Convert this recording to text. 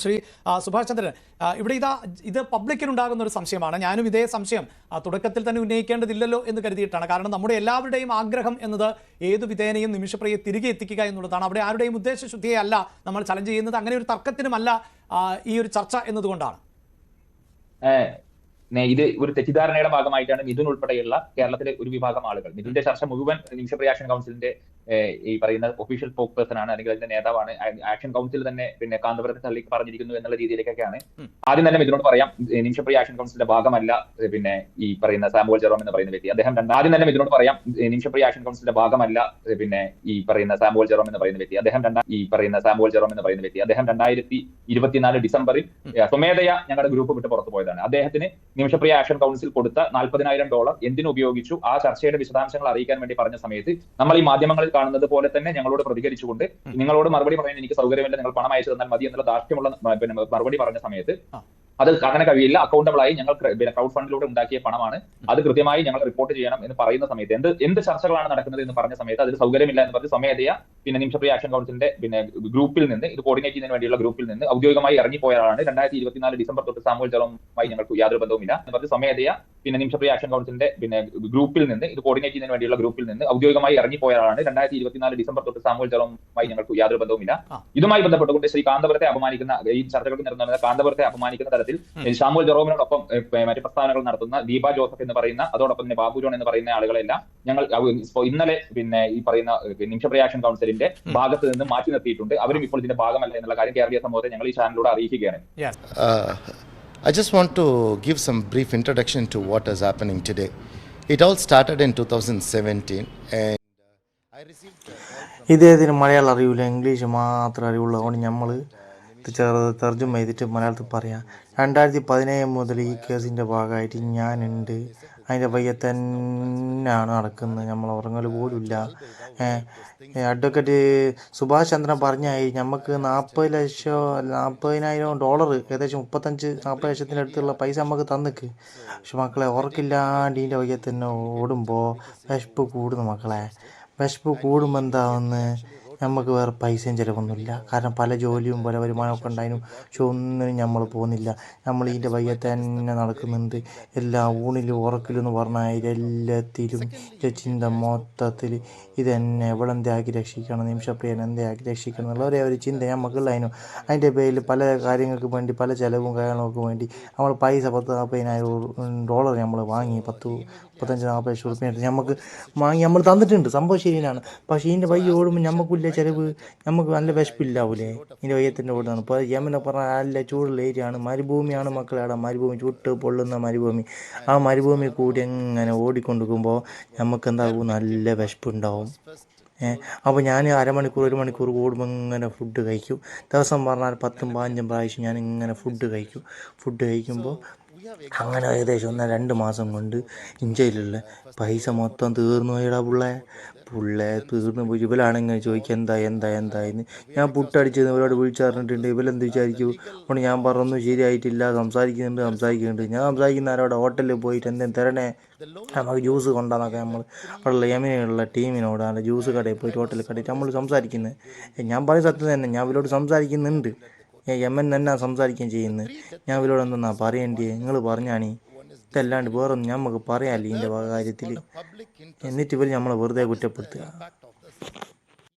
ശ്രീ സുഭാഷ് ചന്ദ്രൻ. ഇവിടെ ഇതാ ഇത് പബ്ലിക്കിനുണ്ടാകുന്ന ഒരു സംശയമാണ്. ഞാനും ഇതേ സംശയം തുടക്കത്തിൽ തന്നെ ഉന്നയിക്കേണ്ടതില്ലല്ലോ എന്ന് കരുതിയിട്ടാണ്. കാരണം നമ്മുടെ എല്ലാവരുടെയും ആഗ്രഹം എന്നത് ഏത് വിധേനയും നിമിഷപ്രിയെ തിരികെ എത്തിക്കുക എന്നുള്ളതാണ്. അവിടെ ആരുടെയും ഉദ്ദേശശുദ്ധിയല്ല നമ്മൾ ചലഞ്ച് ചെയ്യുന്നത്. അങ്ങനെ ഒരു തർക്കത്തിനുമല്ല ഈ ഒരു ചർച്ച എന്നതുകൊണ്ടാണ്. ഇത് ഒരു തെറ്റിദ്ധാരണയുടെ ഭാഗമായിട്ടാണ് മിഥുൻ ഉൾപ്പെടെയുള്ള കേരളത്തിലെ ഒരു വിഭാഗം ആളുകൾ. മിഥുന്റെ ചർച്ച മുഴുവൻ നിമിഷപ്രിയ ആക്ഷൻ കൗൺസിലിന്റെ ഈ പറയുന്ന ഒഫീഷ്യൽ സ്പോക്ക് പേഴ്സൺ ആണ് അല്ലെങ്കിൽ അതിന്റെ നേതാവാണ്. ആക്ഷൻ കൗൺസിൽ തന്നെ പിന്നെ കാന്തപുരത്തെ തള്ളി പറഞ്ഞിരിക്കുന്നു എന്നുള്ള രീതിയിലേക്കൊക്കെയാണ്. ആദ്യം തന്നെ മിഥുനോട് പറയാം നിമിഷ നിമിഷപ്രിയ ആക്ഷൻ കൗൺസിലിന്റെ ഭാഗമല്ല പിന്നെ ഈ പറയുന്ന സാമുവൽ ജെറോം എന്ന് പറയുന്ന വ്യക്തി. അദ്ദേഹം രണ്ടാം ആദ്യം തന്നെ മിഥുനോട് പറയാം നിമിഷ നിമിഷപ്രിയ ആക്ഷൻ കൗൺസിലിന്റെ ഭാഗമല്ല പിന്നെ ഈ പറയുന്ന സാമുവൽ ജെറോം എന്ന് പറയുന്ന വ്യക്തി. അദ്ദേഹം രണ്ടാം ഈ പറയുന്ന സാമുവൽ ജെറോം എന്ന് പറയുന്ന വ്യക്തി. അദ്ദേഹം രണ്ടായിരത്തി ഇരുപത്തിനാല് ഡിസംബറിൽ സ്വമേധയ ഞങ്ങളുടെ ഗ്രൂപ്പ് വിട്ട് പുറത്തു പോയതാണ്. അദ്ദേഹത്തിന് നിമിഷപ്രിയ ആക്ഷൻ കൗൺസിൽ കൊടുത്ത നാൽപ്പതിനായിരം ഡോളർ എന്തിനു ഉപയോഗിച്ചു? ആ ചർച്ചയുടെ വിശദാംശങ്ങൾ അറിയിക്കാൻ വേണ്ടി പറഞ്ഞ സമയത്ത് നമ്മൾ ഈ മാധ്യമങ്ങളിൽ കാണുന്നത് പോലെ തന്നെ ഞങ്ങളോട് പ്രതികരിച്ചുകൊണ്ട് നിങ്ങളോട് മറുപടി പറയാൻ എനിക്ക് സൗകര്യമില്ല നിങ്ങൾ പണം അയച്ചു തന്നാൽ മതി എന്നുള്ള ദാർഷ്ട്യമുള്ള മറുപടി പറഞ്ഞ സമയത്ത്. അത് അങ്ങനെ കഴിയില്ല. അക്കൗണ്ടബിൾ ആയി ഞങ്ങൾ പിന്നെ ക്രൗഡ് ഫണ്ടിലൂടെ ഉണ്ടാക്കിയ പണമാണ്. അത് കൃത്യമായി ഞങ്ങൾ റിപ്പോർട്ട് ചെയ്യണം എന്ന് പറയുന്ന സമയത്ത് എന്ത് എന്ത് ചർച്ചകളാണ് നടക്കുന്നത് എന്ന് പറഞ്ഞ സമയത്ത് അതിന് സൗകര്യമില്ല എന്ന് പറഞ്ഞ് സ്വമേധയ പിന്നെ നിമിഷപ്രിയ ആക്ഷൻ കൗൺസിലിന്റെ പിന്നെ ഗ്രൂപ്പിൽ നിന്ന് ഇത് കോർഡിനേറ്റ് ചെയ്യുന്നതിന് വേണ്ടിയുള്ള ഗ്രൂപ്പിൽ നിന്ന് ഔദ്യോഗികമായി ഇറങ്ങിപ്പോയതാണ് രണ്ടായിരത്തി ഇരുപത്തിനാല് ഡിസംബർ തൊട്ട് സാമൂഹ്യ ജലവുമായി ഞങ്ങൾക്ക് യാതൊരു ബന്ധവുമില്ല എന്ന് പറഞ്ഞ് സ്വമേധയ പിന്നെ നിമിഷപ്രിയ ആക്ഷൻ കൗൺസിലിന്റെ പിന്നെ ഗ്രൂപ്പിൽ നിന്ന് ഇത് കോർഡിനേറ്റ് ചെയ്യുന്നതിന് വേണ്ടിയുള്ള ഗ്രൂപ്പിൽ നിന്ന് ഔദ്യോഗികമായി ഇറങ്ങിപ്പോയതാണ് രണ്ടായിരത്തി ഇരുപത്തിനാല് ഡിസംബർ തൊട്ട് സാമൂഹ്യ ജലവുമായി ഞങ്ങൾക്ക് യാതൊരു ബന്ധവുമില്ല. ഇതുമായി ബന്ധപ്പെട്ടുകൊണ്ട് ശ്രീ കാന്തപുരത്തെ അപമാനിക്കുന്ന ഈ ചർച്ചകൾക്ക് നിരന്തരം കാന്തപുരത്തെ അപമാനിക്കുന്ന തരത്തിൽ ഏഹ് ഷാമുൽ ജെറോമിനോടൊപ്പം മറ്റു പ്രസ്താവനകൾ നടത്തുന്ന ദീപ ജോസഫ് എന്ന് പറയുന്ന അതോടൊപ്പം തന്നെ ബാബു ജോൺ എന്ന് പറയുന്ന ആളുകളെല്ലാം ഞങ്ങൾ ഇന്നലെ പിന്നെ ഈ പറയുന്ന നിമിഷപ്രിയ ആക്ഷൻ കൗൺസിലിന്റെ ഭാഗത്ത് നിന്ന് മാറ്റി നിർത്തിയിട്ടുണ്ട്. അവരും ഇപ്പോൾ ഇതിന്റെ ഭാഗമല്ല എന്നുള്ള കാര്യം കേരളീയ സമൂഹത്തെ ഞങ്ങൾ ഈ ചാനലിലൂടെ അറിയിക്കുകയാണ്. I Uh, I just want to give some brief introduction to what is happening today. It all started in 2017, and I received ഇദ്ദേഹത്തിന് മലയാളം അറിയില്ല ഇംഗ്ലീഷ് മാത്രം അറിവുള്ളതുകൊണ്ട് നമ്മൾ തർജമ ചെയ്തിട്ട് മലയാളത്തിൽ പറയാം. രണ്ടായിരത്തി പതിനേഴ് മുതൽ ഈ കേസിന്റെ ഭാഗമായിട്ട് ഞാനുണ്ട്. അതിന്റെ പയ്യെ തന്നെയാണ് നടക്കുന്നത്. നമ്മൾ ഉറങ്ങൽ പോലുമില്ല. അഡ്വക്കേറ്റ് സുഭാഷ് ചന്ദ്രൻ പറഞ്ഞായി നമുക്ക് നാൽപ്പത് ലക്ഷം നാൽപ്പതിനായിരം ഡോളർ ഏകദേശം മുപ്പത്തഞ്ച് നാൽപ്പത് ലക്ഷത്തിന്റെ അടുത്തുള്ള പൈസ നമുക്ക് തന്നിക്ക്. പക്ഷെ മക്കളെ ഉറക്കില്ലാണ്ട് ഇതിന്റെ തന്നെ ഓടുമ്പോൾ വിശപ്പ് കൂടുന്നു മക്കളെ. വിശപ്പ് കൂടുമ്പോൾ എന്താവുന്ന്? നമുക്ക് വേറെ പൈസയും ചിലവൊന്നുമില്ല. കാരണം പല ജോലിയും പല വരുമാനമൊക്കെ ഉണ്ടായിരുന്നു പക്ഷെ ഒന്നിനും നമ്മൾ പോകുന്നില്ല. നമ്മൾ ഇതിന്റെ വയ്യെ തന്നെ നടക്കുന്നുണ്ട്. എല്ലാ ഊണിലും ഉറക്കിലും എന്ന് പറഞ്ഞാൽ എല്ലാത്തിലും ചിന്ത മൊത്തത്തിൽ ഇതെന്നെ എവിടെ എന്താക്കി രക്ഷിക്കണം? നിമിഷപ്രിയൻ എന്താക്കി രക്ഷിക്കണം? എന്നുള്ള ഒരേ ഒരു ചിന്ത നമുക്കുള്ളതിനും. അതിന്റെ പേരിൽ പല കാര്യങ്ങൾക്ക് വേണ്ടി പല ചിലവും കാര്യങ്ങളൊക്കെ വേണ്ടി നമ്മൾ പൈസ പത്ത് നാൽപ്പതിനായിരം ഡോളർ നമ്മൾ വാങ്ങി പത്ത് മുപ്പത്തഞ്ച് നാൽപ്പത് ലക്ഷം നമുക്ക് വാങ്ങി നമ്മൾ തന്നിട്ടുണ്ട്. സംഭവം ശരിയാണ്. പക്ഷേ ഇതിന്റെ വയ്യ ഓടുമ്പോൾ നമുക്കില്ല ചിലവ് നമുക്ക് നല്ല വിശപ്പില്ലാവൂലേ? ഇതിന്റെ വയ്യത്തിന്റെ കൂടെ ഇപ്പോൾ യമനെ പറഞ്ഞാൽ നല്ല ചൂടുള്ള ഏരിയയാണ് മരുഭൂമിയാണ് മക്കളെ മരുഭൂമി ചുട്ട് പൊള്ളുന്ന മരുഭൂമി. ആ മരുഭൂമി കൂടി എങ്ങനെ ഓടിക്കൊണ്ടിരിക്കുമ്പോൾ നമുക്ക് എന്താകും നല്ല വിശപ്പുണ്ടാവും. ഏഹ് അപ്പോൾ ഞാൻ അരമണിക്കൂർ ഒരു മണിക്കൂർ കൂടുമ്പോൾ ഇങ്ങനെ ഫുഡ് കഴിക്കും. ദിവസം പറഞ്ഞാൽ പത്തും പതിനഞ്ചും പ്രാവശ്യം ഞാൻ ഇങ്ങനെ ഫുഡ് കഴിക്കും. ഫുഡ് കഴിക്കുമ്പോൾ അങ്ങനെ ഏകദേശം ഒന്ന് രണ്ട് മാസം കൊണ്ട് ഇഞ്ചയിലുള്ള പൈസ മൊത്തം തീർന്നു പോയിടാ പുള്ളെ. പുള്ളെ തീർന്നു പോയി. ഇവലാണെങ്കിൽ ചോദിക്കുക എന്താ എന്താ എന്തായെന്ന് ഞാൻ പുട്ടടിച്ച് ഇവരോട് വിളിച്ചറിഞ്ഞിട്ടുണ്ട് ഇവലെന്ത് വിചാരിക്കൂ? അതുകൊണ്ട് ഞാൻ പറഞ്ഞു ശരിയായിട്ടില്ല. സംസാരിക്കുന്നുണ്ട് സംസാരിക്കുന്നുണ്ട്. ഞാൻ സംസാരിക്കുന്ന ആരോടെ? ഹോട്ടലിൽ പോയിട്ട് എന്തെങ്കിലും തരണേ? നമുക്ക് ജ്യൂസ് കൊണ്ടാന്നൊക്കെ നമ്മൾ അവിടെയുള്ള യമനിലുള്ള ടീമിനോട് അല്ല ജ്യൂസ് കടയിൽ പോയിട്ട് ഹോട്ടലിൽ കടയിട്ട് നമ്മൾ സംസാരിക്കുന്നത് ഞാൻ പറയും സത്യം തന്നെ. ഞാൻ ഇവരോട് സംസാരിക്കുന്നുണ്ട്. യമൻ തന്നെ സംസാരിക്കുകയും ചെയ്യുന്നത് ഞാൻ ഇവരോട് എന്തെന്നാ പറയേണ്ടി നിങ്ങൾ പറഞ്ഞാണി. ഇതല്ലാണ്ട് വേറൊന്നും നമുക്ക് പറയാമല്ലോ ഇതിന്റെ കാര്യത്തിൽ എന്നിട്ട് ഇവർ നമ്മളെ വെറുതെ കുറ്റപ്പെടുത്തുക.